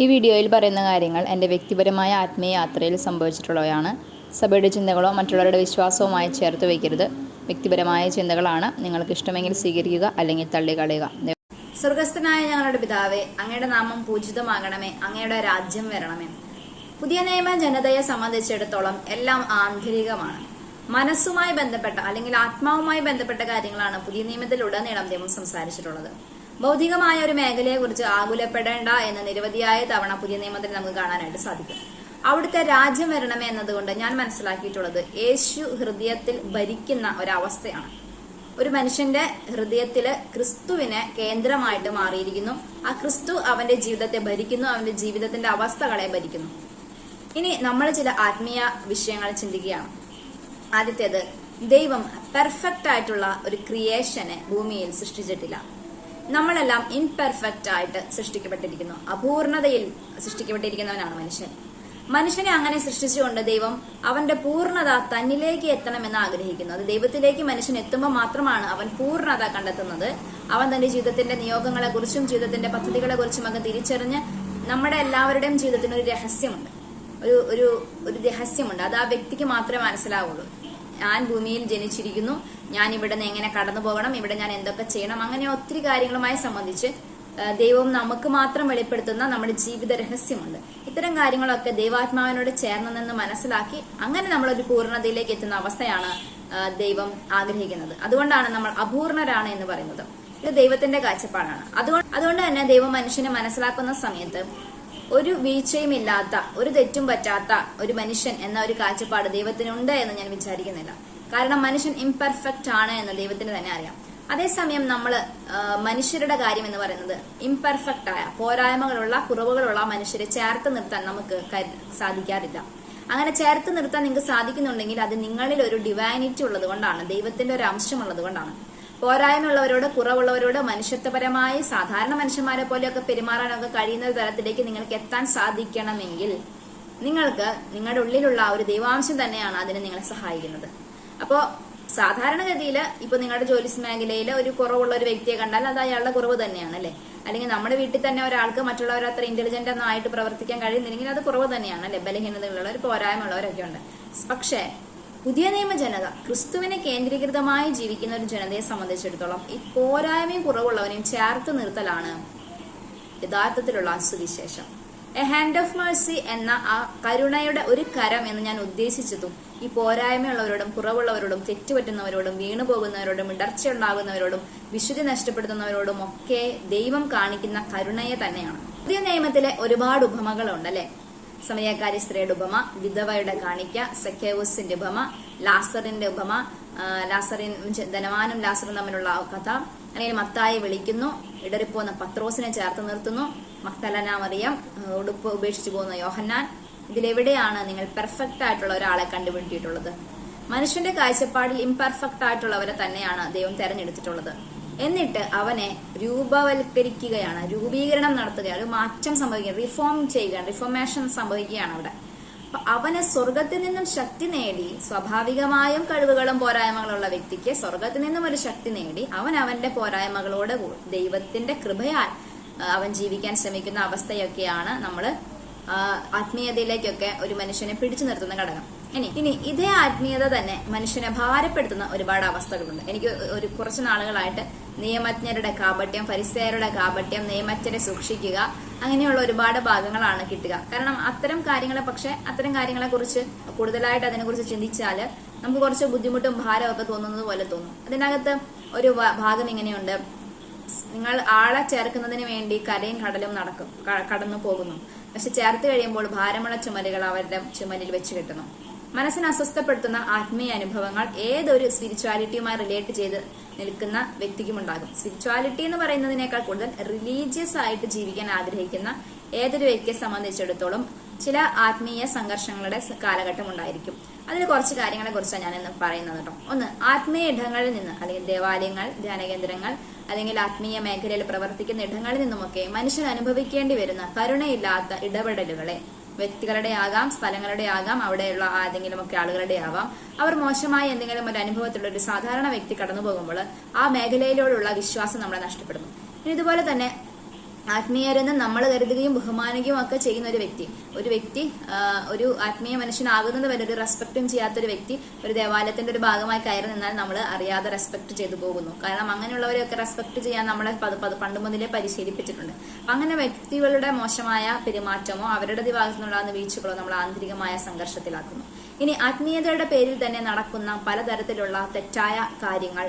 ഈ വീഡിയോയിൽ പറയുന്ന കാര്യങ്ങൾ എന്റെ വ്യക്തിപരമായ ആത്മീയ യാത്രയിൽ സംഭവിച്ചിട്ടുള്ളവയാണ്. സഭയുടെ ചിന്തകളോ മറ്റുള്ളവരുടെ വിശ്വാസവുമായി ചേർത്ത് വയ്ക്കരുത്. വ്യക്തിപരമായ ചിന്തകളാണ് നിങ്ങൾക്ക് ഇഷ്ടമെങ്കിൽ സ്വീകരിക്കുക അല്ലെങ്കിൽ തള്ളിക്കളയുക. സ്വർഗസ്ഥനായ ഞങ്ങളുടെ പിതാവേ അങ്ങയുടെ നാമം പൂജിതമാകണമേ അങ്ങയുടെ രാജ്യം വരണമേ. പുതിയ നിയമ ജനതയെ സംബന്ധിച്ചിടത്തോളം എല്ലാം ആന്തരികമാണ്. മനസ്സുമായി ബന്ധപ്പെട്ട അല്ലെങ്കിൽ ആത്മാവുമായി ബന്ധപ്പെട്ട കാര്യങ്ങളാണ് പുതിയ നിയമത്തിലുടനീളം ദൈവം സംസാരിച്ചിട്ടുള്ളത്. ഭൗതികമായ ഒരു മേഖലയെക്കുറിച്ച് ആകുലപ്പെടേണ്ട എന്ന് നിരവധിയായ തവണ പുതിയ നിയമത്തിൽ നമുക്ക് കാണാനായിട്ട് സാധിക്കും. അവിടുത്തെ രാജ്യം വരണമേ എന്നതുകൊണ്ട് ഞാൻ മനസ്സിലാക്കിയിട്ടുള്ളത് യേശു ഹൃദയത്തിൽ ഭരിക്കുന്ന ഒരവസ്ഥയാണ്. ഒരു മനുഷ്യന്റെ ഹൃദയത്തിൽ ക്രിസ്തുവിനെ കേന്ദ്രമായിട്ട് മാറിയിരിക്കുന്നു. ആ ക്രിസ്തു അവന്റെ ജീവിതത്തെ ഭരിക്കുന്നു അവന്റെ ജീവിതത്തിന്റെ അവസ്ഥകളെ ഭരിക്കുന്നു. ഇനി നമ്മൾ ചില ആത്മീയ വിഷയങ്ങൾ ചിന്തിക്കുകയാണ്. ആദ്യത്തേത് ദൈവം പെർഫെക്റ്റ് ആയിട്ടുള്ള ഒരു ക്രിയേഷനെ ഭൂമിയിൽ സൃഷ്ടിച്ചിട്ടില്ല. നമ്മളെല്ലാം ഇൻപെർഫെക്റ്റ് ആയിട്ട് സൃഷ്ടിക്കപ്പെട്ടിരിക്കുന്നു. അപൂർണതയിൽ സൃഷ്ടിക്കപ്പെട്ടിരിക്കുന്നവനാണ് മനുഷ്യൻ. മനുഷ്യനെ അങ്ങനെ സൃഷ്ടിച്ചുകൊണ്ട് ദൈവം അവന്റെ പൂർണത തന്നിലേക്ക് എത്തണമെന്ന് ആഗ്രഹിക്കുന്നു. അത് ദൈവത്തിലേക്ക് മനുഷ്യൻ എത്തുമ്പോൾ മാത്രമാണ് അവൻ പൂർണത കണ്ടെത്തുന്നത്. അവൻ തന്റെ ജീവിതത്തിന്റെ നിയോഗങ്ങളെ കുറിച്ചും ജീവിതത്തിന്റെ പദ്ധതികളെ കുറിച്ചും ഒക്കെ തിരിച്ചറിഞ്ഞ് നമ്മുടെ എല്ലാവരുടെയും ജീവിതത്തിന് ഒരു രഹസ്യമുണ്ട് ഒരു ഒരു രഹസ്യമുണ്ട്. അത് ആ വ്യക്തിക്ക് മാത്രമേ മനസ്സിലാവുള്ളൂ. ഞാൻ ഭൂമിയിൽ ജനിച്ചിരിക്കുന്നു. ഞാൻ ഇവിടെ നിന്ന് എങ്ങനെ കടന്നു പോകണം? ഇവിടെ ഞാൻ എന്തൊക്കെ ചെയ്യണം? അങ്ങനെ ഒത്തിരി കാര്യങ്ങളുമായി സംബന്ധിച്ച് ദൈവം നമുക്ക് മാത്രം വെളിപ്പെടുത്തുന്ന നമ്മുടെ ജീവിത രഹസ്യമുണ്ട്. ഇത്തരം കാര്യങ്ങളൊക്കെ ദൈവാത്മാവിനോട് ചേർന്ന് നിന്ന് മനസ്സിലാക്കി അങ്ങനെ നമ്മളൊരു പൂർണതയിലേക്ക് എത്തുന്ന അവസ്ഥയാണ് ദൈവം ആഗ്രഹിക്കുന്നത്. അതുകൊണ്ടാണ് നമ്മൾ അപൂർണരാണ് എന്ന് പറയുന്നത്. ഇത് ദൈവത്തിന്റെ കാഴ്ചപ്പാടാണ്. അതുകൊണ്ട് അതുകൊണ്ട് തന്നെ ദൈവം മനുഷ്യനെ മനസ്സിലാക്കുന്ന സമയത്ത് ഒരു വീഴ്ചയും ഇല്ലാത്ത ഒരു തെറ്റും പറ്റാത്ത ഒരു മനുഷ്യൻ എന്ന ഒരു കാഴ്ചപ്പാട് ദൈവത്തിനുണ്ട് എന്ന് ഞാൻ വിചാരിക്കുന്നില്ല. കാരണം മനുഷ്യൻ ഇംപെർഫെക്റ്റ് ആണ് എന്ന് ദൈവത്തിന് തന്നെ അറിയാം. അതേസമയം നമ്മൾ മനുഷ്യരുടെ കാര്യം എന്ന് പറയുന്നത് ഇംപെർഫെക്റ്റ് ആയ പോരായ്മകളുള്ള കുറവുകളുള്ള മനുഷ്യരെ ചേർത്ത് നിർത്താൻ നമുക്ക് സാധിക്കാറില്ല. അങ്ങനെ ചേർത്ത് നിർത്താൻ നിങ്ങൾക്ക് സാധിക്കുന്നുണ്ടെങ്കിൽ അത് നിങ്ങളിൽ ഒരു ഡിവൈനിറ്റി ഉള്ളത് കൊണ്ടാണ് ദൈവത്തിന്റെ ഒരു അംശമുള്ളത് കൊണ്ടാണ് പോരായ്മയുള്ളവരോട് കുറവുള്ളവരോട് മനുഷ്യത്വപരമായി സാധാരണ മനുഷ്യന്മാരെ പോലെയൊക്കെ പെരുമാറാനൊക്കെ കഴിയുന്ന തരത്തിലേക്ക് നിങ്ങൾക്ക് എത്താൻ സാധിക്കണമെങ്കിൽ നിങ്ങൾക്ക് നിങ്ങളുടെ ഉള്ളിലുള്ള ആ ഒരു ദൈവാംശം തന്നെയാണ് അതിന് നിങ്ങളെ സഹായിക്കുന്നത്. അപ്പോ സാധാരണഗതിയിൽ ഇപ്പൊ നിങ്ങളുടെ ജോലി മേഖലയിൽ ഒരു കുറവുള്ള ഒരു വ്യക്തിയെ കണ്ടാൽ അത് അയാളുടെ കുറവ് തന്നെയാണ് അല്ലെ? അല്ലെങ്കിൽ നമ്മുടെ വീട്ടിൽ തന്നെ ഒരാൾക്ക് മറ്റുള്ളവർ അത്ര ഇന്റലിജന്റ് ഒന്നും ആയിട്ട് പ്രവർത്തിക്കാൻ കഴിയുന്നില്ലെങ്കിൽ അത് കുറവ് തന്നെയാണ് അല്ലെ? ബലഹീനതകളുള്ള ഒരു പോരായ്മയുള്ളവരൊക്കെ ഉണ്ട്. പക്ഷേ പുതിയ നിയമ ജനത ക്രിസ്തുവിനെ കേന്ദ്രീകൃതമായി ജീവിക്കുന്ന ഒരു ജനതയെ സംബന്ധിച്ചിടത്തോളം ഈ പോരായ്മയും കുറവുള്ളവനെയും ചേർത്ത് നിർത്തലാണ് യഥാർത്ഥത്തിലുള്ള സുവിശേഷം. എ ഹാൻഡ് ഓഫ് മേഴ്സി എന്ന ആ കരുണയുടെ ഒരു കരം എന്ന് ഞാൻ ഉദ്ദേശിച്ചതും ഈ പോരായ്മയുള്ളവരോടും കുറവുള്ളവരോടും തെറ്റുപറ്റുന്നവരോടും വീണു പോകുന്നവരോടും ഇടർച്ചയുണ്ടാകുന്നവരോടും വിശുദ്ധി നഷ്ടപ്പെടുത്തുന്നവരോടും ഒക്കെ ദൈവം കാണിക്കുന്ന കരുണയെ തന്നെയാണ്. പുതിയ നിയമത്തിലെ ഒരുപാട് ഉപമകളുണ്ട് അല്ലെ? സമയക്കാരി സ്ത്രീയുടെ ഉപമ വിധവയുടെ കാണിക്ക സെക്കേവസിന്റെ ഉപമ ലാസറിന്റെ ഉപമ ലാസറിൻ ധനവാനും ലാസറും തമ്മിലുള്ള കഥ. അല്ലെങ്കിൽ മത്തായി വിളിക്കുന്നു ഇടറിപ്പോകുന്ന പത്രോസിനെ ചേർത്ത് നിർത്തുന്നു. മക്തലന മറിയം ഉടുപ്പ് ഉപേക്ഷിച്ചു പോകുന്ന യോഹന്നാൻ. ഇതിലെവിടെയാണ് നിങ്ങൾ പെർഫെക്റ്റ് ആയിട്ടുള്ള ഒരാളെ കണ്ടുപിടിച്ചിട്ടുള്ളത്? മനുഷ്യന്റെ കാഴ്ചപ്പാടിൽ ഇംപെർഫെക്റ്റ് ആയിട്ടുള്ളവരെ തന്നെയാണ് ദൈവം തെരഞ്ഞെടുത്തിട്ടുള്ളത്. എന്നിട്ട് അവനെ രൂപവൽക്കരിക്കുകയാണ് രൂപീകരണം നടത്തുകയാണ് ഒരു മാറ്റം സംഭവിക്കുക റിഫോം ചെയ്യുകയാണ് റിഫോർമേഷൻ സംഭവിക്കുകയാണ് അവിടെ. അപ്പൊ അവന് സ്വർഗത്തിൽ നിന്നും ശക്തി നേടി സ്വാഭാവികമായും കഴിവുകളും പോരായ്മകളും ഉള്ള വ്യക്തിക്ക് സ്വർഗത്തിൽ നിന്നും ഒരു ശക്തി നേടി അവൻ അവന്റെ പോരായ്മകളോട് ദൈവത്തിന്റെ കൃപയാൽ അവൻ ജീവിക്കാൻ ശ്രമിക്കുന്ന അവസ്ഥയൊക്കെയാണ് നമ്മൾ ആത്മീയതയിലേക്കൊക്കെ ഒരു മനുഷ്യനെ പിടിച്ചു നിർത്തുന്ന ഘടകം. ഇനി ഇനി ഇതേ ആത്മീയത തന്നെ മനുഷ്യനെ ഭാരപ്പെടുത്തുന്ന ഒരുപാട് അവസ്ഥകളുണ്ട്. എനിക്ക് ഒരു കുറച്ച് നാളുകളായിട്ട് നിയമജ്ഞരുടെ കാപട്യം പരിസയരുടെ കാപട്യം നിയമജ്ഞരെ സൂക്ഷിക്കുക അങ്ങനെയുള്ള ഒരുപാട് ഭാഗങ്ങളാണ് കിട്ടുക. കാരണം അത്തരം കാര്യങ്ങളെ പക്ഷെ അത്തരം കാര്യങ്ങളെ കുറിച്ച് കൂടുതലായിട്ട് അതിനെക്കുറിച്ച് ചിന്തിച്ചാൽ നമുക്ക് കുറച്ച് ബുദ്ധിമുട്ടും ഭാരമൊക്കെ തോന്നുന്നത് പോലെ തോന്നും. അതിനകത്ത് ഒരു ഭാഗം ഇങ്ങനെയുണ്ട്. നിങ്ങൾ ആളെ ചേർക്കുന്നതിന് വേണ്ടി കരയും കടലും നടക്കും കടന്നു പോകുന്നു പക്ഷെ ചേർത്ത് കഴിയുമ്പോൾ ഭാരമുള്ള ചുമലുകൾ അവരുടെ ചുമലിൽ വെച്ച് കിട്ടുന്നു മനസ്സിനെ അസ്വസ്ഥപ്പെടുത്തുന്ന ആത്മീയ അനുഭവങ്ങൾ ഏതൊരു സ്പിരിച്വാലിറ്റിയുമായി റിലേറ്റ് ചെയ്ത് നിൽക്കുന്ന വ്യക്തിക്കും ഉണ്ടാകും. സ്പിരിച്വാലിറ്റി എന്ന് പറയുന്നതിനേക്കാൾ കൂടുതൽ റിലീജിയസ് ആയിട്ട് ജീവിക്കാൻ ആഗ്രഹിക്കുന്ന ഏതൊരു വ്യക്തിയെ സംബന്ധിച്ചിടത്തോളം ചില ആത്മീയ സംഘർഷങ്ങളുടെ കാലഘട്ടം ഉണ്ടായിരിക്കും. അതിൽ കുറച്ച് കാര്യങ്ങളെ കുറിച്ചാണ് ഞാൻ ഇന്ന് പറയുന്നത് കേട്ടോ. ഒന്ന് ആത്മീയ ഇടങ്ങളിൽ നിന്ന് അല്ലെങ്കിൽ ദേവാലയങ്ങൾ ധ്യാനകേന്ദ്രങ്ങൾ അല്ലെങ്കിൽ ആത്മീയ മേഖലയിൽ പ്രവർത്തിക്കുന്ന ഇടങ്ങളിൽ നിന്നുമൊക്കെ മനുഷ്യൻ അനുഭവിക്കേണ്ടി വരുന്ന കരുണയില്ലാത്ത ഇടപെടലുകളെ വ്യക്തികളുടെ ആകാം സ്ഥലങ്ങളുടെ ആകാം അവിടെയുള്ള ഏതെങ്കിലുമൊക്കെ ആളുകളുടെ ആവാം അവർ മോശമായ എന്തെങ്കിലും ഒരു അനുഭവത്തിലുള്ള ഒരു സാധാരണ വ്യക്തി കടന്നു പോകുമ്പോൾ ആ മേഖലയിലോടുള്ള വിശ്വാസം നമ്മളെ നഷ്ടപ്പെടുന്നു. ഇതുപോലെ തന്നെ ആത്മീയരെന്ന് നമ്മൾ കരുതുകയും ബഹുമാനിക്കുകയും ഒക്കെ ചെയ്യുന്ന ഒരു വ്യക്തി. ഒരു വ്യക്തി ഒരു ആത്മീയ മനുഷ്യനാകുന്നത് വരെ ഒരു റെസ്പെക്റ്റും ചെയ്യാത്ത ഒരു വ്യക്തി ഒരു ദേവാലയത്തിന്റെ ഒരു ഭാഗമായി കയറി നിന്നാൽ നമ്മൾ അറിയാതെ റെസ്പെക്ട് ചെയ്തു പോകുന്നു. കാരണം അങ്ങനെയുള്ളവരെയൊക്കെ റെസ്പെക്ട് ചെയ്യാൻ നമ്മളെ പണ്ട് മുതലേ പരിശീലിപ്പിച്ചിട്ടുണ്ട്. അങ്ങനെ വ്യക്തികളുടെ മോശമായ പെരുമാറ്റമോ അവരുടെ ഭാഗത്തുനിന്നുള്ള വീഴ്ചകളോ നമ്മൾ ആന്തരികമായ സംഘർഷത്തിലാക്കുന്നു. ഇനി ആത്മീയതയുടെ പേരിൽ തന്നെ നടക്കുന്ന പലതരത്തിലുള്ള തെറ്റായ കാര്യങ്ങൾ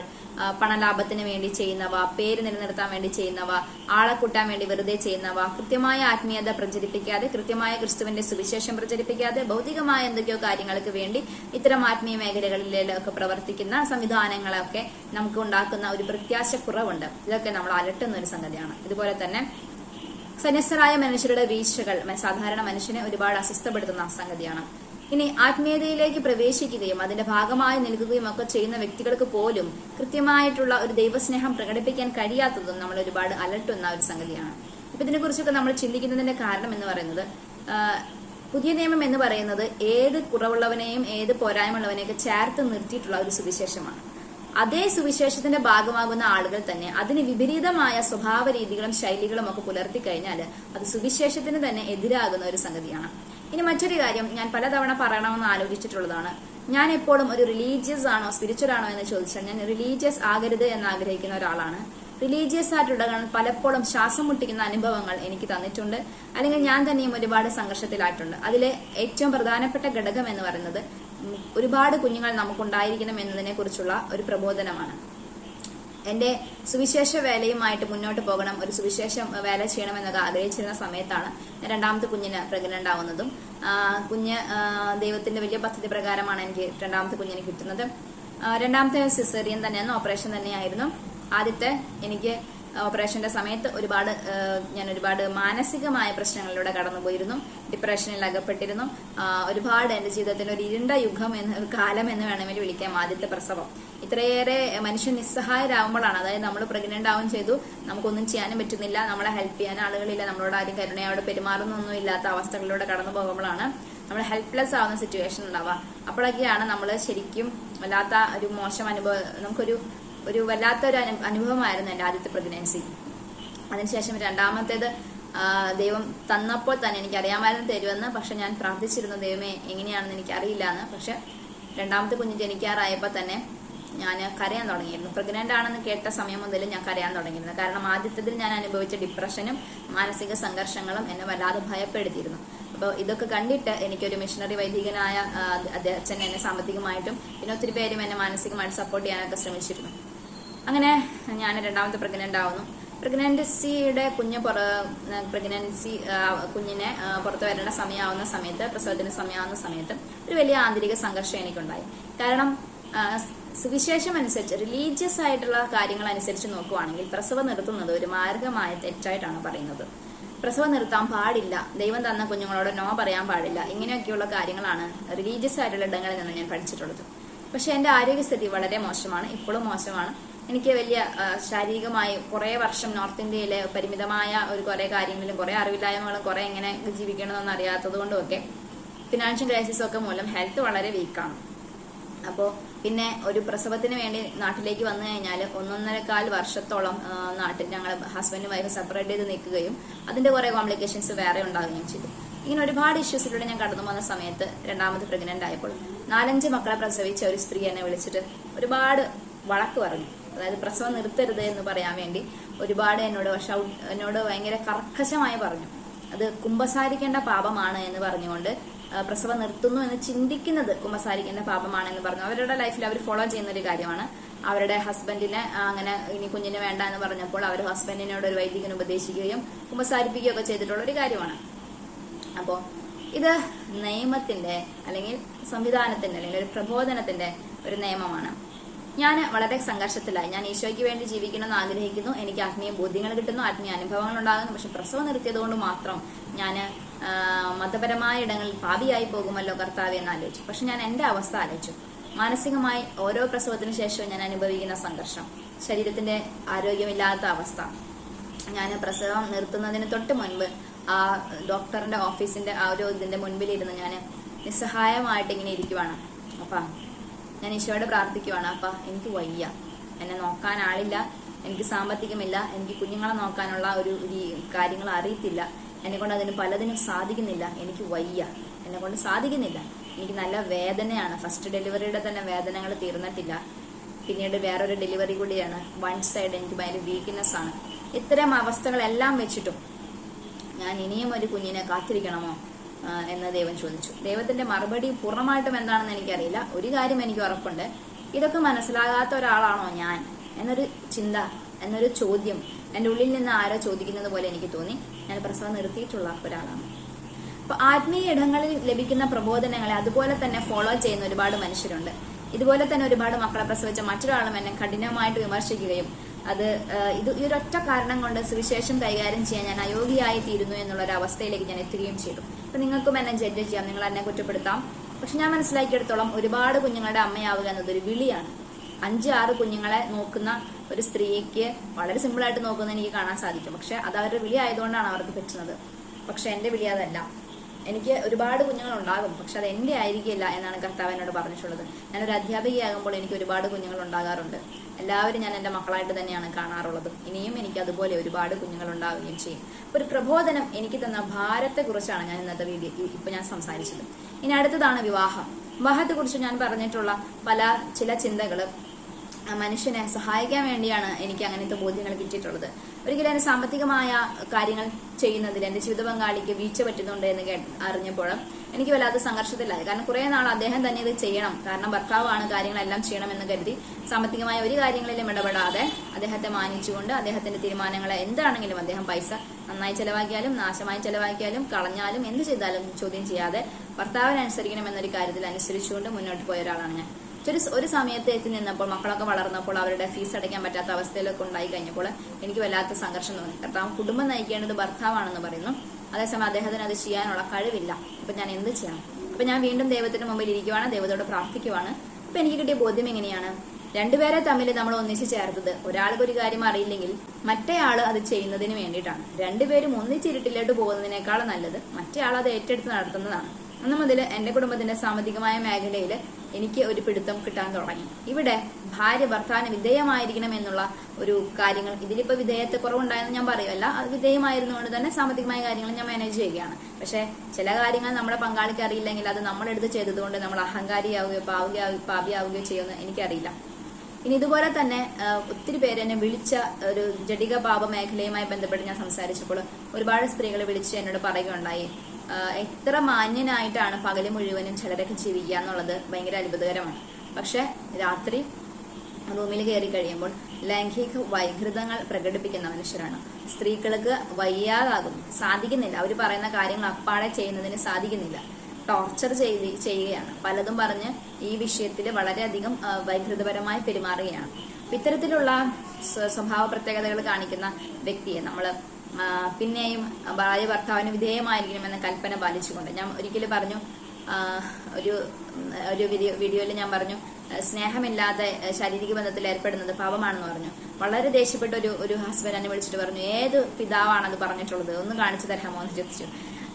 പണലാഭത്തിന് വേണ്ടി ചെയ്യുന്നവ പേര് നിലനിർത്താൻ വേണ്ടി ചെയ്യുന്നവ ആളെ കൂട്ടാൻ വേണ്ടി വെറുതെ ചെയ്യുന്നവ കൃത്യമായ ആത്മീയത പ്രചരിപ്പിക്കാതെ കൃത്യമായ ക്രിസ്തുവിന്റെ സുവിശേഷം പ്രചരിപ്പിക്കാതെ ഭൗതികമായ എന്തൊക്കെയോ കാര്യങ്ങൾക്ക് വേണ്ടി ഇത്തരം ആത്മീയ മേഖലകളിലൊക്കെ പ്രവർത്തിക്കുന്ന സംവിധാനങ്ങളൊക്കെ നമുക്ക് ഉണ്ടാക്കുന്ന ഒരു പ്രത്യാശ കുറവുണ്ട്. ഇതൊക്കെ നമ്മൾ അലട്ടുന്ന ഒരു സംഗതിയാണ്. ഇതുപോലെ തന്നെ സന്യസ്തരായ മനുഷ്യരുടെ വീഴ്ചകൾ സാധാരണ മനുഷ്യനെ ഒരുപാട് അസ്വസ്ഥപ്പെടുത്തുന്ന സംഗതിയാണ്. ഇനി ആത്മീയതയിലേക്ക് പ്രവേശിക്കുകയും അതിന്റെ ഭാഗമായി നിൽക്കുകയും ഒക്കെ ചെയ്യുന്ന വ്യക്തികൾക്ക് പോലും കൃത്യമായിട്ടുള്ള ഒരു ദൈവസ്നേഹം പ്രകടിപ്പിക്കാൻ കഴിയാത്തതും നമ്മൾ ഒരുപാട് അലട്ടുന്ന ഒരു സംഗതിയാണ്. ഇപ്പൊ ഇതിനെക്കുറിച്ചൊക്കെ നമ്മൾ ചിന്തിക്കുന്നതിന്റെ കാരണം എന്ന് പറയുന്നത് പുതിയ നിയമം എന്ന് പറയുന്നത് ഏത് കുറവുള്ളവനെയും ഏത് പോരായ്മയുള്ളവനെയൊക്കെ ചേർത്ത് നിർത്തിയിട്ടുള്ള ഒരു സുവിശേഷമാണ്. അതേ സുവിശേഷത്തിന്റെ ഭാഗമാകുന്ന ആളുകൾ തന്നെ അതിന് വിപരീതമായ സ്വഭാവ രീതികളും ശൈലികളും ഒക്കെ പുലർത്തി കഴിഞ്ഞാൽ അത് സുവിശേഷത്തിന് തന്നെ എതിരാകുന്ന ഒരു സംഗതിയാണ്. ഇനി മറ്റൊരു കാര്യം ഞാൻ പലതവണ പറയണമെന്ന് ആലോചിച്ചിട്ടുള്ളതാണ്. ഞാൻ എപ്പോഴും ഒരു റിലീജിയസ് ആണോ സ്പിരിച്വൽ ആണോ എന്ന് ചോദിച്ചാൽ ഞാൻ റിലീജിയസ് ആകരുത് എന്ന് ആഗ്രഹിക്കുന്ന ഒരാളാണ്. റിലീജിയസ് ആയിട്ടുള്ള പലപ്പോഴും ശ്വാസം മുട്ടിക്കുന്ന അനുഭവങ്ങൾ എനിക്ക് തന്നിട്ടുണ്ട്. അല്ലെങ്കിൽ ഞാൻ തന്നെയും ഒരുപാട് സംഘർഷത്തിലായിട്ടുണ്ട്. അതിലെ ഏറ്റവും പ്രധാനപ്പെട്ട ഘടകം എന്ന് പറയുന്നത് ഒരുപാട് കുഞ്ഞുങ്ങൾ നമുക്കുണ്ടായിരിക്കണം എന്നതിനെ കുറിച്ചുള്ള ഒരു പ്രബോധനമാണ്. എന്റെ സുവിശേഷ വേലയുമായിട്ട് മുന്നോട്ട് പോകണം ഒരു സുവിശേഷ വേല ചെയ്യണം എന്നൊക്കെ ആഗ്രഹിച്ചിരുന്ന സമയത്താണ് രണ്ടാമത്തെ കുഞ്ഞിന് പ്രഗ്നന്റ് ആവുന്നതും. കുഞ്ഞ് ദൈവത്തിന്റെ വലിയ പദ്ധതി പ്രകാരമാണ് എനിക്ക് രണ്ടാമത്തെ കുഞ്ഞിന് കിട്ടുന്നത്. രണ്ടാമത്തെ സിസേറിയൻ തന്നെയായിരുന്നു ഓപ്പറേഷൻ തന്നെയായിരുന്നു. ആദ്യത്തെ എനിക്ക് ഓപ്പറേഷന്റെ സമയത്ത് ഒരുപാട് ഞാൻ ഒരുപാട് മാനസികമായ പ്രശ്നങ്ങളിലൂടെ കടന്നുപോയിരുന്നു. ഡിപ്രഷനിൽ അകപ്പെട്ടിരുന്നു. ഒരുപാട് എന്റെ ജീവിതത്തിൽ ഒരു ഇരുണ്ട യുഗം എന്ന് കാലം എന്ന് വേണമെങ്കിൽ വിളിക്കാം ആദ്യത്തെ പ്രസവം. ഇത്രയേറെ മനുഷ്യൻ നിസ്സഹായരാകുമ്പോഴാണ് അതായത് നമ്മൾ പ്രഗ്നന്റ് ആവുകയും ചെയ്തു. നമുക്കൊന്നും ചെയ്യാനും പറ്റുന്നില്ല നമ്മളെ ഹെൽപ്പ് ചെയ്യാൻ ആളുകളില്ല നമ്മളോട് ആരും കരുണയോടെ പെരുമാറുന്നൊന്നും ഇല്ലാത്ത അവസ്ഥകളിലൂടെ കടന്നു പോകുമ്പോഴാണ് നമ്മൾ ഹെൽപ്ലെസ് ആവുന്ന സിറ്റുവേഷൻ ഉണ്ടാവുക. അപ്പോഴൊക്കെയാണ് നമ്മൾ ശരിക്കും വല്ലാത്ത ഒരു മോശം അനുഭവം നമുക്കൊരു ഒരു വല്ലാത്തൊരു അനു- അനുഭവമായിരുന്നു എന്റെ ആദ്യത്തെ പ്രഗ്നൻസി അതിനുശേഷം രണ്ടാമത്തേത് ദൈവം തന്നപ്പോൾ തന്നെ എനിക്ക് അറിയാമായിരുന്നു തരുമെന്ന് പക്ഷെ ഞാൻ പ്രാർത്ഥിച്ചിരുന്നു ദൈവമേ എങ്ങനെയാണെന്ന് എനിക്ക് അറിയില്ല എന്ന് പക്ഷെ രണ്ടാമത്തെ കുഞ്ഞ് ജനിക്കാറായപ്പോൾ തന്നെ ഞാൻ കരയാൻ തുടങ്ങിയിരുന്നു. പ്രഗ്നന്റ് ആണെന്ന് കേട്ട സമയം മുതൽ ഞാൻ കരയാൻ തുടങ്ങിയിരുന്നു. കാരണം ആദ്യത്തേതിൽ ഞാൻ അനുഭവിച്ച ഡിപ്രഷനും മാനസിക സംഘർഷങ്ങളും എന്നെ വല്ലാതെ ഭയപ്പെടുത്തിയിരുന്നു. അപ്പോൾ ഇതൊക്കെ കണ്ടിട്ട് എനിക്കൊരു മിഷണറി വൈദികനായ അച്ഛൻ എന്നെ സാമ്പത്തികമായിട്ടും പിന്നെ ഒത്തിരി പേരും എന്നെ മാനസികമായിട്ട് സപ്പോർട്ട് ചെയ്യാനൊക്കെ ശ്രമിച്ചിരുന്നു. അങ്ങനെ ഞാൻ രണ്ടാമത്തെ പ്രഗ്നന്റ് ആവുന്നു. പ്രഗ്നൻസിയുടെ കുഞ്ഞ് പുറ പ്രഗ്നൻസി കുഞ്ഞിനെ പുറത്തു വരേണ്ട സമയമാവുന്ന സമയത്ത് പ്രസവത്തിന് സമയമാവുന്ന സമയത്ത് ഒരു വലിയ ആന്തരിക സംഘർഷം എനിക്കുണ്ടായി. കാരണം സുവിശേഷം അനുസരിച്ച് റിലീജിയസ് ആയിട്ടുള്ള കാര്യങ്ങൾ അനുസരിച്ച് നോക്കുവാണെങ്കിൽ പ്രസവം നിർത്തുന്നത് ഒരു മാർഗമായ തെറ്റായിട്ടാണ് പറയുന്നത്. പ്രസവം നിർത്താൻ പാടില്ല. ദൈവം തന്ന കുഞ്ഞുങ്ങളോട് നോ പറയാൻ പാടില്ല. ഇങ്ങനെയൊക്കെയുള്ള കാര്യങ്ങളാണ് റിലീജിയസ് ആയിട്ടുള്ള ഇടങ്ങളിൽ നിന്ന് ഞാൻ പഠിച്ചിട്ടുള്ളത്. പക്ഷെ എന്റെ ആരോഗ്യസ്ഥിതി വളരെ മോശമാണ്. ഇപ്പോഴും മോശമാണ്. എനിക്ക് വലിയ ശാരീരികമായി കുറേ വർഷം നോർത്ത് ഇന്ത്യയിലെ പരിമിതമായ ഒരു കുറെ കാര്യങ്ങളിലും കുറേ അറിവില്ലായ്മകളും കുറേ എങ്ങനെ ജീവിക്കണമെന്നൊന്നും അറിയാത്തത് ഫിനാൻഷ്യൽ ക്രൈസിസ് ഒക്കെ മൂലം ഹെൽത്ത് വളരെ വീക്കാണ് അപ്പോൾ പിന്നെ ഒരു പ്രസവത്തിന് വേണ്ടി നാട്ടിലേക്ക് വന്നു കഴിഞ്ഞാൽ ഒന്നൊന്നരക്കാൽ വർഷത്തോളം നാട്ടിൽ ഞങ്ങൾ ഹസ്ബൻഡും വൈഫ് സെപ്പറേറ്റ് ചെയ്ത് നിൽക്കുകയും അതിന്റെ കുറേ കോംപ്ലിക്കേഷൻസ് വേറെ ഉണ്ടാവുകയും ചെയ്തു. ഇങ്ങനെ ഒരുപാട് ഇഷ്യൂസിലൂടെ ഞാൻ കടന്നു വന്ന സമയത്ത് രണ്ടാമത് പ്രഗ്നന്റ് ആയപ്പോൾ നാലഞ്ച് മക്കളെ പ്രസവിച്ച ഒരു സ്ത്രീ എന്നെ വിളിച്ചിട്ട് ഒരുപാട് വഴക്ക് പറഞ്ഞു. അതായത് പ്രസവം നിർത്തരുത് എന്ന് പറയാൻ വേണ്ടി ഒരുപാട് എന്നോട് ഷൗട്ട് എന്നോട് ഭയങ്കര കർക്കശമായി പറഞ്ഞു. അത് കുമ്പസാരിക്കേണ്ട പാപമാണ് എന്ന് പറഞ്ഞുകൊണ്ട് പ്രസവം നിർത്തുന്നു എന്ന് ചിന്തിക്കുന്നത് കുമ്പസാരിക്കേണ്ട പാപമാണ് എന്ന് പറഞ്ഞു. അവരുടെ ലൈഫിൽ അവർ ഫോളോ ചെയ്യുന്ന ഒരു കാര്യമാണ്. അവരുടെ ഹസ്ബൻഡിനെ അങ്ങനെ ഇനി കുഞ്ഞിന് വേണ്ട എന്ന് പറഞ്ഞപ്പോൾ അവർ ഹസ്ബൻഡിനോട് ഒരു വൈദികൻ ഉപദേശിക്കുകയും കുമ്പസാരിപ്പിക്കുകയൊക്കെ ചെയ്തിട്ടുള്ള ഒരു കാര്യമാണ്. അപ്പോൾ ഇത് നിയമത്തിന്റെ അല്ലെങ്കിൽ സംവിധാനത്തിന്റെ അല്ലെങ്കിൽ ഒരു പ്രബോധനത്തിന്റെ ഒരു നിയമമാണ്. ഞാൻ വളരെ സംഘർഷത്തിലായി. ഞാൻ ഈശോയ്ക്ക് വേണ്ടി ജീവിക്കണമെന്ന് ആഗ്രഹിക്കുന്നു. എനിക്ക് ആത്മീയ ബോധ്യങ്ങൾ കിട്ടുന്നു ആത്മീയ അനുഭവങ്ങൾ ഉണ്ടാകുന്നു. പക്ഷെ പ്രസവം നിർത്തിയതുകൊണ്ട് മാത്രം ഞാൻ മതപരമായ ഇടങ്ങളിൽ പാപിയായി പോകുമല്ലോ കർത്താവ് എന്ന് ആലോചിച്ചു. പക്ഷെ ഞാൻ എന്റെ അവസ്ഥ ആലോചിച്ചു. മാനസികമായി ഓരോ പ്രസവത്തിന് ശേഷവും ഞാൻ അനുഭവിക്കുന്ന സംഘർഷം ശരീരത്തിന്റെ ആരോഗ്യമില്ലാത്ത അവസ്ഥ. ഞാൻ പ്രസവം നിർത്തുന്നതിന് തൊട്ട് മുൻപ് ആ ഡോക്ടറിന്റെ ഓഫീസിന്റെ ആ ഒരു ഇതിന്റെ മുൻപിലിരുന്ന് ഞാൻ നിസ്സഹായമായിട്ട് ഇങ്ങനെ ഇരിക്കുവാണ്. അപ്പ ഞാൻ ഈശോയോട് പ്രാർത്ഥിക്കുവാണ് അപ്പ എനിക്ക് വയ്യ. എന്നെ നോക്കാൻ ആളില്ല എനിക്ക് സാമ്പത്തികമില്ല എനിക്ക് കുഞ്ഞുങ്ങളെ നോക്കാനുള്ള ഒരു കാര്യങ്ങൾ അറിയത്തില്ല. എന്നെ കൊണ്ട് അതിന് പലതിനും സാധിക്കുന്നില്ല. എനിക്ക് വയ്യ. എന്നെ കൊണ്ട് സാധിക്കുന്നില്ല. എനിക്ക് നല്ല വേദനയാണ്. ഫസ്റ്റ് ഡെലിവറിയുടെ തന്നെ വേദനകൾ തീർന്നിട്ടില്ല. പിന്നീട് വേറൊരു ഡെലിവറി കൂടിയാണ്. വൺ സൈഡ് എനിക്ക് ഭയങ്കര വീക്ക്നെസ് ആണ്. ഇത്തരം അവസ്ഥകളെല്ലാം വെച്ചിട്ടും ഞാൻ ഇനിയും ഒരു കുഞ്ഞിനെ കാത്തിരിക്കണമോ? എന്ന് ദേവൻ ചോദിച്ചു. ദൈവത്തിന്റെ മറുപടി പൂർണമായിട്ടും എന്താണെന്ന് എനിക്കറിയില്ല. ഒരു കാര്യം എനിക്ക് ഉറപ്പുണ്ട്. ഇതൊക്കെ മനസ്സിലാകാത്ത ഒരാളാണോ ഞാൻ? എന്നൊരു ചിന്ത എന്നൊരു ചോദ്യം എന്റെ ഉള്ളിൽ നിന്ന് ആരോ ചോദിക്കുന്നത് പോലെ എനിക്ക് തോന്നി. ഞാൻ പ്രസവം നിർത്തിയിട്ടുള്ള ഒരാളാണ്. അപ്പൊ ആത്മീയ ഇടങ്ങളിൽ ലഭിക്കുന്ന പ്രബോധനങ്ങളെ അതുപോലെ തന്നെ ഫോളോ ചെയ്യുന്ന ഒരുപാട് മനുഷ്യരുണ്ട്. ഇതുപോലെ തന്നെ ഒരുപാട് മക്കളെ പ്രസവിച്ച മറ്റൊരാളും എന്നെ കഠിനമായിട്ട് വിമർശിക്കുകയും അത് ഇത് ഈ ഒരൊറ്റ കാരണം കൊണ്ട് സുവിശേഷം കൈകാര്യം ചെയ്യാൻ ഞാൻ അയോഗ്യയായി തീരുന്നു എന്നുള്ള ഒരു അവസ്ഥയിലേക്ക് ഞാൻ എത്തുകയും ചെയ്തു. അപ്പൊ നിങ്ങൾക്കും എന്നെ ജഡ്ജ് ചെയ്യാം നിങ്ങൾ എന്നെ കുറ്റപ്പെടുത്താം. പക്ഷെ ഞാൻ മനസ്സിലാക്കിയെടുത്തോളം ഒരുപാട് കുഞ്ഞുങ്ങളുടെ അമ്മയാവുക എന്നതൊരു വിളിയാണ്. അഞ്ച് ആറ് കുഞ്ഞുങ്ങളെ നോക്കുന്ന ഒരു സ്ത്രീക്ക് വളരെ സിമ്പിളായിട്ട് നോക്കുന്നത് എനിക്ക് കാണാൻ സാധിക്കും. പക്ഷെ അത് അവരുടെ വിളി ആയതുകൊണ്ടാണ് അവർക്ക് പറ്റുന്നത്. പക്ഷെ എന്റെ വിളി അതല്ല. എനിക്ക് ഒരുപാട് കുഞ്ഞുങ്ങൾ ഉണ്ടാകും പക്ഷെ അത് എന്റെ ആയിരിക്കില്ല എന്നാണ് കർത്താവ് എന്നോട് പറഞ്ഞിട്ടുള്ളത്. ഞാനൊരു അധ്യാപികയാകുമ്പോൾ എനിക്ക് ഒരുപാട് കുഞ്ഞുങ്ങൾ ഉണ്ടാകാറുണ്ട് എല്ലാവരും ഞാൻ എന്റെ മക്കളായിട്ട് തന്നെയാണ് കാണാറുള്ളത്. ഇനിയും എനിക്ക് അതുപോലെ ഒരുപാട് കുഞ്ഞുങ്ങൾ ഉണ്ടാവുകയും ചെയ്യും. ഒരു പ്രബോധനം എനിക്ക് തന്ന ഭാരത്തെക്കുറിച്ചാണ് ഞാൻ ഇന്നത്തെ വീഡിയോ ഇപ്പൊ ഞാൻ സംസാരിച്ചത്. ഇനി അടുത്തതാണ് വിവാഹം. വിവാഹത്തെക്കുറിച്ച് ഞാൻ പറഞ്ഞിട്ടുള്ള പല ചില ചിന്തകൾ മനുഷ്യനെ സഹായിക്കാൻ വേണ്ടിയാണ് എനിക്ക് അങ്ങനത്തെ ബോധ്യങ്ങൾ കിട്ടിയിട്ടുള്ളത്. ഒരിക്കലും എന്റെ സാമ്പത്തികമായ കാര്യങ്ങൾ ചെയ്യുന്നതിൽ എന്റെ ജീവിത പങ്കാളിക്ക് വീഴ്ച പറ്റുന്നുണ്ട് എന്ന് അറിഞ്ഞപ്പോൾ എനിക്ക് വല്ലാത്ത സംഘർഷത്തിലായി. കാരണം കുറെ നാൾ അദ്ദേഹം തന്നെ ഇത് ചെയ്യണം. കാരണം ഭർത്താവാണ് കാര്യങ്ങളെല്ലാം ചെയ്യണമെന്ന് കരുതി സാമ്പത്തികമായ ഒരു കാര്യങ്ങളിലും ഇടപെടാതെ അദ്ദേഹത്തെ മാനിച്ചുകൊണ്ട് അദ്ദേഹത്തിന്റെ തീരുമാനങ്ങളെ എന്താണെങ്കിലും അദ്ദേഹം പൈസ നന്നായി ചെലവാക്കിയാലും നാശമായി ചെലവാക്കിയാലും കളഞ്ഞാലും എന്ത് ചെയ്താലും ചോദ്യം ചെയ്യാതെ ഭർത്താവിനെ അനുസരിക്കണം എന്നൊരു കാര്യത്തിൽ അനുസരിച്ചുകൊണ്ട് മുന്നോട്ട് പോയ ഒരാളാണ് ഞാൻ. ഒരു ഒരു സമയത്ത് എത്തി നിന്നപ്പോൾ മക്കളൊക്കെ വളർന്നപ്പോൾ അവരുടെ ഫീസ് അടയ്ക്കാൻ പറ്റാത്ത അവസ്ഥയിലൊക്കെ ഉണ്ടായി കഴിഞ്ഞപ്പോൾ എനിക്ക് വല്ലാത്ത സംഘർഷം തോന്നി. കാരണം കുടുംബം നയിക്കേണ്ടത് ഭർത്താവാണെന്ന് പറയുന്നു. അതേസമയം അദ്ദേഹത്തിന് അത് ചെയ്യാനുള്ള കഴിവില്ല. അപ്പൊ ഞാൻ എന്ത് ചെയ്യണം? അപ്പൊ ഞാൻ വീണ്ടും ദൈവത്തിന് മുമ്പിൽ ഇരിക്കുവാണ് ദൈവത്തോട് പ്രാർത്ഥിക്കുവാണ്. അപ്പൊ എനിക്ക് കിട്ടിയ ബോധ്യം എങ്ങനെയാണ്? രണ്ടുപേരെ തമ്മിൽ നമ്മൾ ഒന്നിച്ച് ചേർത്തത്. ഒരാൾക്ക് ഒരു കാര്യം അറിയില്ലെങ്കിൽ മറ്റേ ആൾ അത് ചെയ്യുന്നതിന് വേണ്ടിയിട്ടാണ്. രണ്ടുപേരും ഒന്നിച്ചിരുട്ടിലോട്ട് പോകുന്നതിനേക്കാൾ നല്ലത് മറ്റേ ആൾ അത് ഏറ്റെടുത്ത് നടത്തുന്നതാണ്. അന്ന് മുതൽ എന്റെ കുടുംബത്തിന്റെ സാമ്പത്തികമായ മേഖലയിൽ എനിക്ക് ഒരു പിടുത്തം കിട്ടാൻ തുടങ്ങി. ഇവിടെ ഭാര്യ ഭർത്താവിന് വിധേയമായിരിക്കണം എന്നുള്ള ഒരു കാര്യങ്ങൾ ഇതിലിപ്പോ വിധേയത്തെ കുറവുണ്ടായെന്ന് ഞാൻ പറയുമല്ല അത് വിധേയമായിരുന്നുകൊണ്ട് തന്നെ സാമ്പത്തികമായ കാര്യങ്ങൾ ഞാൻ മാനേജ് ചെയ്യുകയാണ്. പക്ഷെ ചില കാര്യങ്ങൾ നമ്മുടെ പങ്കാളിക്ക് അറിയില്ലെങ്കിൽ അത് നമ്മളെടുത്ത് ചെയ്തതുകൊണ്ട് നമ്മൾ അഹങ്കാരിയാവുകയോ പാവുകയോ പാപിയാവുകയോ ചെയ്യുമെന്ന് എനിക്കറിയില്ല. ഇനി ഇതുപോലെ തന്നെ ഒത്തിരി പേര് എന്നെ വിളിച്ച ഒരു ജടിക പാപ മേഖലയുമായി ബന്ധപ്പെട്ട് ഞാൻ സംസാരിച്ചപ്പോൾ ഒരുപാട് സ്ത്രീകളെ വിളിച്ച് എന്നോട് പറയുകയുണ്ടായി. എത്ര മാന്യനായിട്ടാണ് പകൽ മുഴുവനും ചിലരൊക്കെ ജീവിക്കുക എന്നുള്ളത് ഭയങ്കര അത്ഭുതകരമാണ്. പക്ഷെ രാത്രി റൂമിൽ കയറി കഴിയുമ്പോൾ ലൈംഗിക വൈകൃതങ്ങൾ പ്രകടിപ്പിക്കുന്ന മനുഷ്യരാണ്. സ്ത്രീകൾക്ക് വയ്യാതാകും. സാധിക്കുന്നില്ല. അവർ പറയുന്ന കാര്യങ്ങൾ അപ്പാടെ ചെയ്യുന്നതിന് സാധിക്കുന്നില്ല. ടോർച്ചർ ചെയ്ത് ചെയ്യുകയാണ്. പലതും പറഞ്ഞ് ഈ വിഷയത്തിൽ വളരെയധികം വൈകൃതപരമായി പെരുമാറുകയാണ്. ഇത്തരത്തിലുള്ള സ്വഭാവ പ്രത്യേകതകൾ കാണിക്കുന്ന വ്യക്തിയെ നമ്മൾ പിന്നെയും ഭാര്യ ഭർത്താവിന് വിധേയമായിരിക്കണം എന്ന കൽപ്പന പാലിച്ചുകൊണ്ട് ഞാൻ ഒരിക്കലും പറഞ്ഞു ഒരു ഒരു വീഡിയോ വീഡിയോയിൽ ഞാൻ പറഞ്ഞു സ്നേഹമില്ലാതെ ശാരീരിക ബന്ധത്തിൽ ഏർപ്പെടുന്നത് പാപമാണെന്ന് പറഞ്ഞു. വളരെ ദേഷ്യപ്പെട്ട ഒരു ഒരു ഹസ്ബൻഡ് എന്നെ വിളിച്ചിട്ട് പറഞ്ഞു ഏത് പിതാവാണ് അത് പറഞ്ഞിട്ടുള്ളത്? ഒന്ന് കാണിച്ചു തരാമോ എന്ന് ചോദിച്ചു.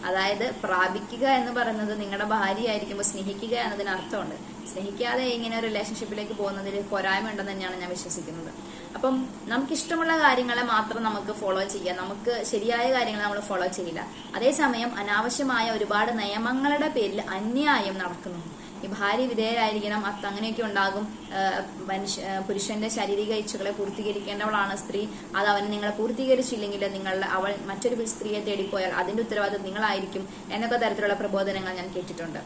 അതായത് പ്രാപിക്കുക എന്ന് പറയുന്നത് നിങ്ങളുടെ ഭാര്യയായിരിക്കുമ്പോൾ സ്നേഹിക്കുക എന്നതിന് അർത്ഥമുണ്ട് സ്നേഹിക്കാതെ ഇങ്ങനെ റിലേഷൻഷിപ്പിലേക്ക് പോകുന്നതിൽ പോരായ്മ ഉണ്ടെന്ന് തന്നെയാണ് ഞാൻ വിശ്വസിക്കുന്നത്. അപ്പം നമുക്ക് ഇഷ്ടമുള്ള കാര്യങ്ങളെ മാത്രം നമുക്ക് ഫോളോ ചെയ്യാം. നമുക്ക് ശരിയായ കാര്യങ്ങൾ നമ്മൾ ഫോളോ ചെയ്യില്ല. അതേസമയം അനാവശ്യമായ ഒരുപാട് നിയമങ്ങളുടെ പേരിൽ അന്യായം നടക്കുന്നു. ഈ ഭാര്യ വിധേയരായിരിക്കണം അത് അങ്ങനെയൊക്കെ ഉണ്ടാകും. മനുഷ്യ പുരുഷന്റെ ശാരീരിക ഇച്ഛകളെ പൂർത്തീകരിക്കേണ്ടവളാണ് സ്ത്രീ. അത് അവൻ നിങ്ങളെ പൂർത്തീകരിച്ചില്ലെങ്കിൽ നിങ്ങളുടെ അവൾ മറ്റൊരു സ്ത്രീയെ തേടിപ്പോയാൽ അതിന്റെ ഉത്തരവാദിത്വം നിങ്ങളായിരിക്കും എന്നൊക്കെ തരത്തിലുള്ള പ്രബോധനങ്ങൾ ഞാൻ കേട്ടിട്ടുണ്ട്.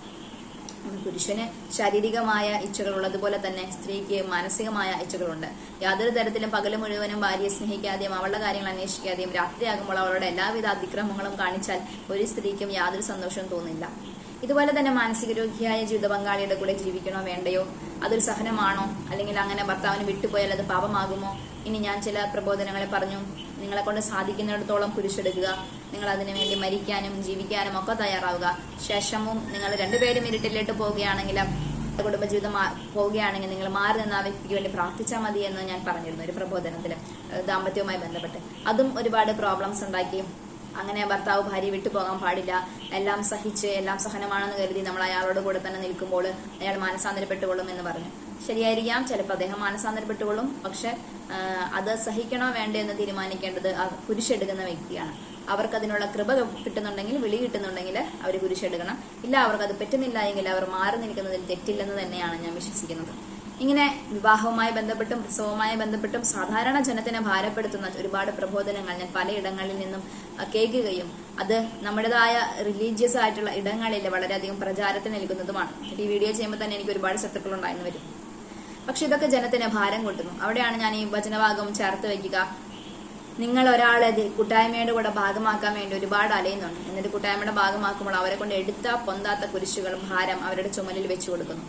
പുരുഷന് ശാരീരികമായ ഇച്ഛകൾ ഉള്ളതുപോലെ തന്നെ സ്ത്രീക്ക് മാനസികമായ ഇച്ഛകളുണ്ട്. യാതൊരു തരത്തിലും പകൽ മുഴുവനും ഭാര്യയെ സ്നേഹിക്കാതെയും അവളുടെ കാര്യങ്ങൾ അന്വേഷിക്കാതെയും രാത്രിയാകുമ്പോൾ അവളുടെ എല്ലാവിധ അതിക്രമങ്ങളും കാണിച്ചാൽ ഒരു സ്ത്രീക്കും യാതൊരു സന്തോഷവും തോന്നില്ല. ഇതുപോലെ തന്നെ മാനസിക രോഗിയായ ജീവിത പങ്കാളിയുടെ കൂടെ ജീവിക്കണോ വേണ്ടയോ? അതൊരു സഹനമാണോ? അല്ലെങ്കിൽ അങ്ങനെ ഭർത്താവിന് വിട്ടുപോയാൽ അത് പാപമാകുമോ? ഇനി ഞാൻ ചില പ്രബോധനങ്ങളെ പറഞ്ഞു. നിങ്ങളെ കൊണ്ട് സാധിക്കുന്നിടത്തോളം കുരിശെടുക്കുക. നിങ്ങൾ അതിനു വേണ്ടി മരിക്കാനും ജീവിക്കാനും ഒക്കെ തയ്യാറാവുക. ശേഷവും നിങ്ങൾ രണ്ടുപേരും ഇരുട്ടിലേക്ക് പോവുകയാണെങ്കിൽ കുടുംബജീവിതം പോവുകയാണെങ്കിൽ നിങ്ങൾ മാറി നിന്ന് ആ വ്യക്തിക്ക് വേണ്ടി പ്രാർത്ഥിച്ചാൽ മതി എന്ന് ഞാൻ പറഞ്ഞിരുന്നു ഒരു പ്രബോധനത്തിൽ ദാമ്പത്യവുമായി ബന്ധപ്പെട്ട്. അതും ഒരുപാട് പ്രോബ്ലംസ് ഉണ്ടാക്കി. അങ്ങനെ ഭർത്താവ് ഭാര്യ വിട്ടു പോകാൻ പാടില്ല. എല്ലാം സഹിച്ച് എല്ലാം സഹനമാണെന്ന് കരുതി നമ്മൾ അയാളോട് കൂടെ തന്നെ നിൽക്കുമ്പോൾ അയാൾ മാനസാന്തരപ്പെട്ടുകൊള്ളും എന്ന് പറഞ്ഞു. ശരിയായിരിക്കാം ചിലപ്പോൾ അദ്ദേഹം മാനസാന്തരപ്പെട്ടുകൊള്ളും. പക്ഷെ അത് സഹിക്കണോ വേണ്ടോ എന്ന് തീരുമാനിക്കേണ്ടത് ആ കുരിശെടുക്കുന്ന വ്യക്തിയാണ്. അവർക്ക് അതിനുള്ള കൃപ കിട്ടുന്നുണ്ടെങ്കിൽ വിളി കിട്ടുന്നുണ്ടെങ്കിൽ അവർ കുരിശെടുക്കണം. ഇല്ല അവർക്ക് അത് പറ്റുന്നില്ല എങ്കിൽ അവർ മാറി നിൽക്കുന്നതിൽ തെറ്റില്ലെന്ന് തന്നെയാണ് ഞാൻ വിശ്വസിക്കുന്നത്. ഇങ്ങനെ വിവാഹവുമായി ബന്ധപ്പെട്ടും പ്രസവവുമായി ബന്ധപ്പെട്ടും സാധാരണ ജനത്തിനെ ഭാരപ്പെടുത്തുന്ന ഒരുപാട് പ്രബോധനങ്ങൾ ഞാൻ പലയിടങ്ങളിൽ നിന്നും കേൾക്കുകയും അത് നമ്മുടേതായ റിലീജിയസ് ആയിട്ടുള്ള ഇടങ്ങളിൽ വളരെയധികം പ്രചാരത്തിന് നൽകുന്നതുമാണ് ഈ വീഡിയോ ചെയ്യുമ്പോൾ തന്നെ എനിക്ക് ഒരുപാട് ശത്രുക്കൾ ഉണ്ടായിരുന്നു വരും. പക്ഷെ ഇതൊക്കെ ജനത്തിന് ഭാരം കൂട്ടുന്നു. അവിടെയാണ് ഞാൻ ഈ വചനഭാഗം ചേർത്ത് വയ്ക്കുക. നിങ്ങൾ ഒരാളെ കൂട്ടായ്മയുടെ കൂടെ ഭാഗമാക്കാൻ വേണ്ടി ഒരുപാട് അലയുന്നുണ്ട്. എന്നിട്ട് കൂട്ടായ്മയുടെ ഭാഗമാക്കുമ്പോൾ അവരെ കൊണ്ട് എടുത്ത പൊന്താത്ത കുരിശുകളും ഭാരം അവരുടെ ചുമലിൽ വെച്ചു കൊടുക്കുന്നു.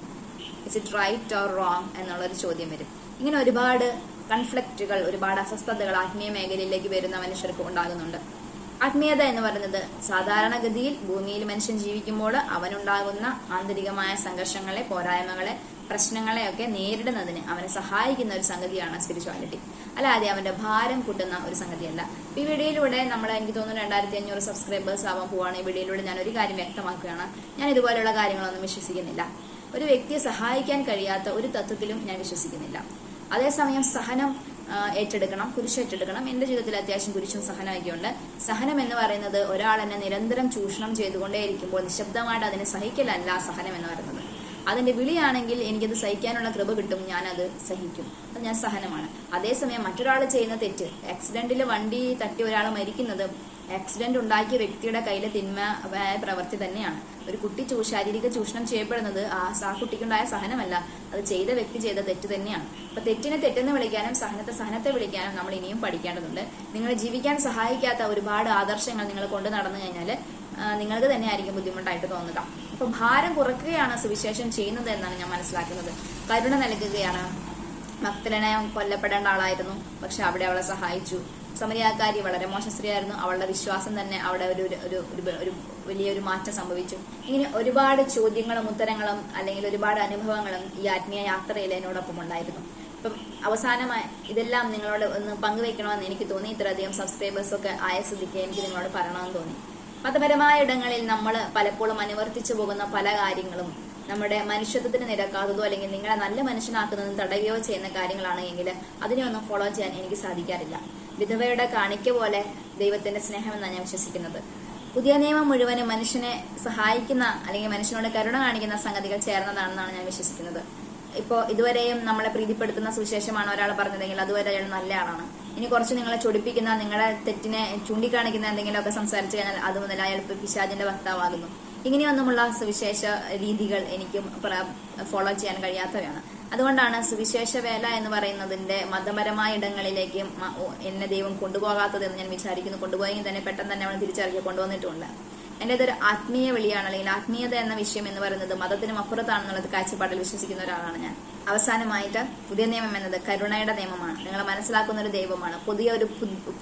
It's it right or wrong എന്നുള്ളൊരു ചോദ്യം വരും. ഇങ്ങനെ ഒരുപാട് കൺഫ്ലിക്റ്റുകൾ ഒരുപാട് അസ്വസ്ഥതകൾ ആത്മീയ മേഖലയിലേക്ക് വരുന്ന മനുഷ്യർക്ക് ഉണ്ടാകുന്നുണ്ട്. ആത്മീയത എന്ന് പറയുന്നത് സാധാരണഗതിയിൽ ഭൂമിയിൽ മനുഷ്യൻ ജീവിക്കുമ്പോൾ അവനുണ്ടാകുന്ന ആന്തരികമായ സംഘർഷങ്ങളെ പോരായ്മകളെ പ്രശ്നങ്ങളെയൊക്കെ നേരിടുന്നതിന് അവനെ സഹായിക്കുന്ന ഒരു സംഗതിയാണ് സ്പിരിച്വാലിറ്റി അല്ലാതെ അവന്റെ ഭാരം കൂട്ടുന്ന ഒരു സംഗതിയല്ല. ഈ വീഡിയോയിലൂടെ നമ്മൾ എനിക്ക് തോന്നുന്നു രണ്ടായിരത്തി അഞ്ഞൂറ് സബ്സ്ക്രൈബേഴ്സ് ആവാൻ പോവാണ്. ഈ വീഡിയോയിലൂടെ ഞാൻ ഒരു കാര്യം വ്യക്തമാക്കുകയാണ്. ഞാൻ ഇതുപോലെയുള്ള കാര്യങ്ങളൊന്നും വിശ്വസിക്കുന്നില്ല. ഒരു വ്യക്തിയെ സഹായിക്കാൻ കഴിയാത്ത ഒരു തത്വത്തിലും ഞാൻ വിശ്വസിക്കുന്നില്ല. അതേസമയം സഹനം ഏറ്റെടുക്കണം കുരിശ് ഏറ്റെടുക്കണം. എന്റെ ജീവിതത്തിൽ അത്യാവശ്യം കുരിശും സഹനമൊക്കെ ഉണ്ട്. സഹനം എന്ന് പറയുന്നത് ഒരാൾ എന്നെ നിരന്തരം ചൂഷണം ചെയ്തുകൊണ്ടേയിരിക്കുമ്പോൾ നിശബ്ദമായിട്ട് അതിനെ സഹിക്കലല്ല സഹനം എന്ന് പറയുന്നത്. അതിന്റെ വിളിയാണെങ്കിൽ എനിക്കത് സഹിക്കാനുള്ള കൃപ കിട്ടും ഞാൻ അത് സഹിക്കും. അത് ഞാൻ സഹനമാണ്. അതേസമയം മറ്റൊരാൾ ചെയ്യുന്ന തെറ്റ് ആക്സിഡന്റിൽ വണ്ടി തട്ടി ഒരാൾ മരിക്കുന്നത് ആക്സിഡന്റ് ഉണ്ടാക്കിയ വ്യക്തിയുടെ കയ്യിലെ തിന്മയായ പ്രവൃത്തി തന്നെയാണ്. ഒരു കുട്ടി ചൂ ശാരീരിക ചൂഷണം ചെയ്യപ്പെടുന്നത് ആ ആ കുട്ടിക്കുണ്ടായ സഹനമല്ല അത് ചെയ്ത വ്യക്തി ചെയ്ത തെറ്റ് തന്നെയാണ്. അപ്പൊ തെറ്റിനെ തെറ്റെന്ന് വിളിക്കാനും സഹനത്തെ സഹനത്തെ വിളിക്കാനും നമ്മൾ ഇനിയും പഠിക്കേണ്ടതുണ്ട്. നിങ്ങളെ ജീവിക്കാൻ സഹായിക്കാത്ത ഒരുപാട് ആദർശങ്ങൾ നിങ്ങൾ കൊണ്ടു നടന്നു കഴിഞ്ഞാൽ നിങ്ങൾക്ക് തന്നെ ആയിരിക്കും ബുദ്ധിമുട്ടായിട്ട് തോന്നുക. അപ്പൊ ഭാരം കുറയ്ക്കുകയാണ് സുവിശേഷം ചെയ്യുന്നത് എന്നാണ് ഞാൻ മനസ്സിലാക്കുന്നത്. കരുണ നൽകുകയാണ്. ഭക്തനെ കൊല്ലപ്പെടേണ്ട ആളായിരുന്നു പക്ഷെ അവിടെ അവളെ സഹായിച്ചു. സമരിയാക്കാരി വളരെ മോശം സ്ത്രീയായിരുന്നു അവളുടെ വിശ്വാസം തന്നെ അവിടെ ഒരു ഒരു- ഒരു വലിയൊരു മാറ്റം സംഭവിച്ചു. ഇങ്ങനെ ഒരുപാട് ചോദ്യങ്ങളും ഉത്തരങ്ങളും അല്ലെങ്കിൽ ഒരുപാട് അനുഭവങ്ങളും ഈ ആത്മീയ യാത്രയിൽ എന്നോടൊപ്പം ഉണ്ടായിരുന്നു. ഇപ്പം അവസാനമായി ഇതെല്ലാം നിങ്ങളോട് ഒന്ന് പങ്കുവെക്കണമെന്ന് എനിക്ക് തോന്നി. ഇത്രയധികം സബ്സ്ക്രൈബേഴ്സ് ഒക്കെ ആയ സ്ഥിതിക്ക് എനിക്ക് നിങ്ങളോട് പറയണമെന്ന് തോന്നി. മതപരമായ ഇടങ്ങളിൽ നമ്മൾ പലപ്പോഴും അനുവർത്തിച്ചു പോകുന്ന പല കാര്യങ്ങളും നമ്മുടെ മനുഷ്യത്വത്തിന് നിരക്കാത്തതോ അല്ലെങ്കിൽ നിങ്ങളെ നല്ല മനുഷ്യനാക്കുന്നതും തടയുകയോ ചെയ്യുന്ന കാര്യങ്ങളാണ് എങ്കിൽ അതിനെ ഒന്നും ഫോളോ ചെയ്യാൻ എനിക്ക് സാധിക്കാറില്ല. വിധവയുടെ കാണിക്ക പോലെ ദൈവത്തിന്റെ സ്നേഹമെന്നാണ് ഞാൻ വിശ്വസിക്കുന്നത്. പുതിയ നിയമം മുഴുവനും മനുഷ്യനെ സഹായിക്കുന്ന അല്ലെങ്കിൽ മനുഷ്യനോട് കരുണ കാണിക്കുന്ന സംഗതികൾ ചേർന്നതാണെന്നാണ് ഞാൻ വിശ്വസിക്കുന്നത്. ഇപ്പോൾ ഇതുവരെയും നമ്മളെ പ്രീതിപ്പെടുത്തുന്ന സുവിശേഷമാണ് ഒരാൾ പറഞ്ഞതെങ്കിൽ അതുവരെ അയാൾ നല്ല ഇനി കുറച്ച് നിങ്ങളെ ചൊടിപ്പിക്കുന്ന നിങ്ങളെ തെറ്റിനെ ചൂണ്ടിക്കാണിക്കുന്ന എന്തെങ്കിലുമൊക്കെ സംസാരിച്ചു കഴിഞ്ഞാൽ അത് മുതൽ അയാൾ ഇപ്പൊ പിശാചിന്റെ വക്താവാകുന്നു. ഇങ്ങനെയൊന്നുമുള്ള സുവിശേഷ രീതികൾ എനിക്കും ഫോളോ ചെയ്യാൻ കഴിയാത്തവയാണ്. അതുകൊണ്ടാണ് സുവിശേഷ വേല എന്ന് പറയുന്നതിന്റെ മതപരമായ ഇടങ്ങളിലേക്ക് എന്നെ ദൈവം കൊണ്ടുപോകാത്തതെന്ന് ഞാൻ വിചാരിക്കുന്നു. കൊണ്ടുപോയെങ്കിൽ തന്നെ പെട്ടെന്ന് തന്നെ അവൾ തിരിച്ചറിഞ്ഞ് കൊണ്ടുവന്നിട്ടുമുണ്ട്. എന്റെ ഇതൊരു ആത്മീയ വിളിയാണ് അല്ലെങ്കിൽ ആത്മീയത എന്ന വിഷയം എന്ന് പറയുന്നത് മതത്തിനും അപ്പുറത്താണെന്നുള്ളത് കാഴ്ചപ്പാടിൽ വിശ്വസിക്കുന്ന ഒരാളാണ് ഞാൻ. അവസാനമായിട്ട് പുതിയ നിയമം എന്നത് കരുണയുടെ നിയമമാണ്. നിങ്ങൾ മനസ്സിലാക്കുന്ന ഒരു ദൈവമാണ്. പുതിയ ഒരു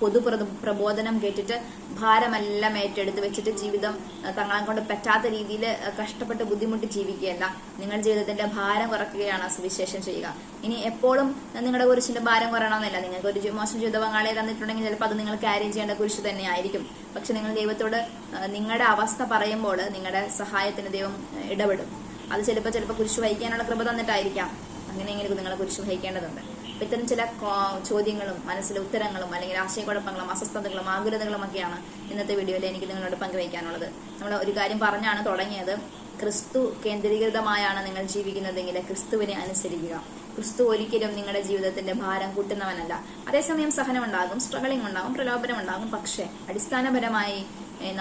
പൊതു പ്രബോധനം കേട്ടിട്ട് ഭാരമെല്ലാം ഏറ്റെടുത്ത് വെച്ചിട്ട് ജീവിതം തങ്ങളെ കൊണ്ട് പറ്റാത്ത രീതിയിൽ കഷ്ടപ്പെട്ട് ബുദ്ധിമുട്ടി ജീവിക്കുകയല്ല. നിങ്ങൾ ജീവിതത്തിന്റെ ഭാരം കുറയ്ക്കുകയാണ് സുവിശേഷം ചെയ്യുക. ഇനി എപ്പോഴും നിങ്ങളുടെ കുരിശിന്റെ ഭാരം കുറയണമെന്നില്ല. നിങ്ങൾക്ക് ഒരു മോശം ജീവിത പങ്കാളിയെ തന്നിട്ടുണ്ടെങ്കിൽ ചിലപ്പോൾ അത് നിങ്ങൾ കാര്യം ചെയ്യേണ്ട കുരിശ് തന്നെയായിരിക്കും പക്ഷെ നിങ്ങൾ ദൈവത്തോട് നിങ്ങളുടെ അവസ്ഥ പറയുമ്പോൾ നിങ്ങളുടെ സഹായത്തിന് ദൈവം ഇടപെടും. അത് ചിലപ്പോൾ ചിലപ്പോൾ കുരിശ് വഹിക്കാനുള്ള കൃപ തന്നിട്ടായിരിക്കാം. അങ്ങനെയെങ്കിലും നിങ്ങളെ കുറിച്ച് വഹിക്കേണ്ടതുണ്ട് അപ്പൊ ഇത്തരം ചില ചോദ്യങ്ങളും മനസ്സിലെ ഉത്തരങ്ങളും അല്ലെങ്കിൽ ആശയക്കുഴപ്പങ്ങളും അസ്വസ്ഥതകളും ആകുലതകളും ഒക്കെയാണ് ഇന്നത്തെ വീഡിയോയിൽ എനിക്ക് നിങ്ങളോട് പങ്കുവയ്ക്കാനുള്ളത്. നമ്മൾ ഒരു കാര്യം പറഞ്ഞാണ് തുടങ്ങിയത്. ക്രിസ്തു കേന്ദ്രീകൃതമായാണ് നിങ്ങൾ ജീവിക്കുന്നതെങ്കിൽ ക്രിസ്തുവിനെ അനുസരിക്കുക. ക്രിസ്തു ഒരിക്കലും നിങ്ങളുടെ ജീവിതത്തിന്റെ ഭാരം കൂട്ടുന്നവനല്ല. അതേസമയം സഹനമുണ്ടാകും സ്ട്രഗിളിംഗ് ഉണ്ടാകും പ്രലോഭനം ഉണ്ടാകും പക്ഷേ അടിസ്ഥാനപരമായി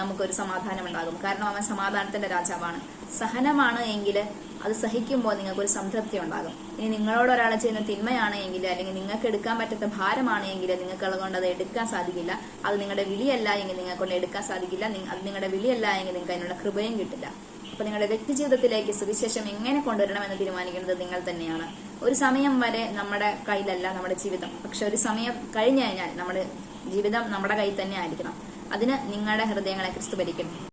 നമുക്കൊരു സമാധാനം ഉണ്ടാകും കാരണം അവൻ സമാധാനത്തിന്റെ രാജാവാണ്. സഹനമാണ് എങ്കിൽ അത് സഹിക്കുമ്പോൾ നിങ്ങൾക്കൊരു സംതൃപ്തി ഉണ്ടാകും ഇനി നിങ്ങളോട് ഒരാളെ ചെയ്യുന്ന തിന്മയാണെങ്കിൽ അല്ലെങ്കിൽ നിങ്ങൾക്ക് എടുക്കാൻ പറ്റാത്ത ഭാരമാണെങ്കിൽ നിങ്ങൾക്ക് അത് എടുക്കാൻ സാധിക്കില്ല. അത് നിങ്ങളുടെ വിളിയല്ല എങ്കിൽ കൊണ്ട് എടുക്കാൻ സാധിക്കില്ല. അത് നിങ്ങളുടെ വിളിയല്ല എങ്കിൽ നിങ്ങൾക്ക് അതിനുള്ള കൃപയും കിട്ടില്ല. അപ്പൊ നിങ്ങളുടെ വ്യക്തി ജീവിതത്തിലേക്ക് സുവിശേഷം എങ്ങനെ കൊണ്ടുവരണം എന്ന് തീരുമാനിക്കുന്നത് നിങ്ങൾ തന്നെയാണ്. ഒരു സമയം വരെ നമ്മുടെ കയ്യിലല്ല നമ്മുടെ ജീവിതം. പക്ഷെ ഒരു സമയം കഴിഞ്ഞു കഴിഞ്ഞാൽ നമ്മുടെ ജീവിതം നമ്മുടെ കയ്യിൽ തന്നെ ആയിരിക്കണം. അതിന് നിങ്ങളുടെ ഹൃദയങ്ങളെ ക്രിസ്തു ഭരിക്കണം